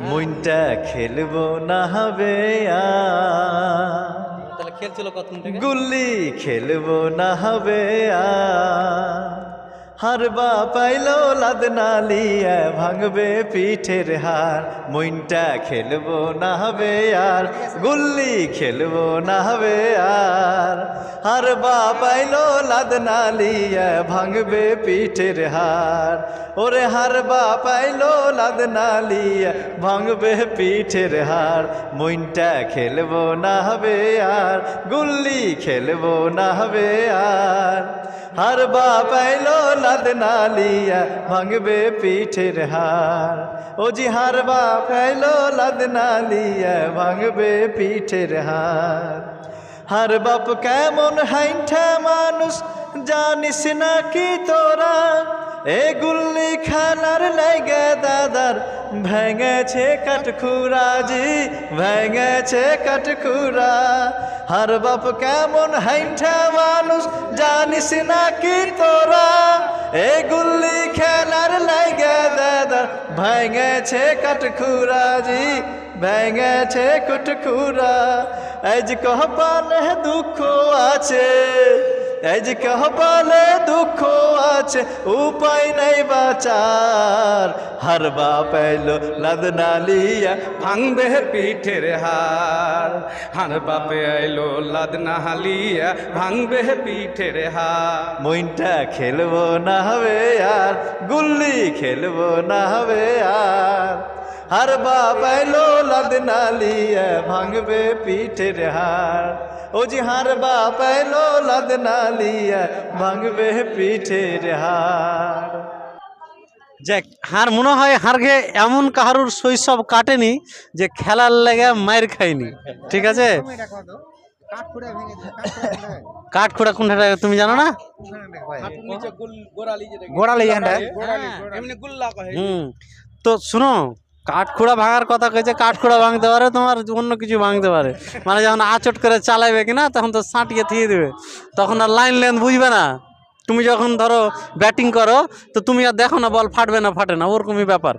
মইনটা খেলব না হবে তাহলে খেলছিল কতক্ষণ থেকে? গুল্লি খেলব না হবে আর। হারবা পাইলো লাদনা লিয়া ভাঙবে পিঠের হার। মইনটা খেলব না হবে আর, গুল্লি খেলব না হবে আর। হারবা পাইলো লাদনা লিয়া ভাঙবে পিঠের হার। ওরে হারবা পাইলো লাদনা লিয়া ভাঙবে পিঠের হার। মইনটা খেলব না হবে আর, গুল্লি খেলব না হবে আর। হারবা পাইলো লাদনা নালিয়া ভাঙবে পিঠের হার ও জি হার বাপ ওলাদ নালিয়া ভাঙবে পিঠের হার হার বাপ কেমন হাইঠা মানুষ জানিস না কি তোরা এ গুল্লি খেলার লেগে দাদার ভেঙেছে কাঠখুরা, জি, ভেঙেছে কাঠখুরা। হার বাপ কেমন হাইঠা মানুষ, জানিস না কি তোরা? এ গুল্লি খেলার লেগে দাদার ভেঙেছে কাঠখুরা, জি, ভেঙেছে কুটখুরা আজ কহপালে দুঃখ আছে আজ কহপালে দুঃখ আছে, উপায় নাই বাঁচার। হারবা পাইল লাদনা লিয়া, ভাঙবে পিঠের হার। হার বাপে আইলো লাদনা হালিয়া ভাঙবে পিঠের হার। মইনটা খেলব না হবে আর, গুল্লি খেলব না হবে আর। হার বাবাইলো লাদনা লিয়া ভাঙবে পিঠের হার ও জি হার বাবাইলো লাদনা লিয়া ভাঙবে পিঠের হার যাক হার মনে হয় হারগে এমন কাহারুর শৈশব কাটেনি যে খেলার লেগে মায়ের খায়নি ঠিক আছে কাঠ খোড়া কোনটা তুমি জানো না গোড়ালি তো শুনো কাঠখোড়া ভাঙার কথা কইছে, কাঠখোড়া ভাঙতে পারে, তোমার অন্য কিছু ভাঙতে পারে। মানে যখন আচট করে চালাইবে কিনা, তখন তো সাঁটিয়ে থিয়ে দেবে। তখন আর লাইন লেন বুঝবে না। তুমি যখন ধরো ব্যাটিং করো, তো তুমি আর দেখো না বল ফাটবে না, ফাটে না, ওরকমই ব্যাপার।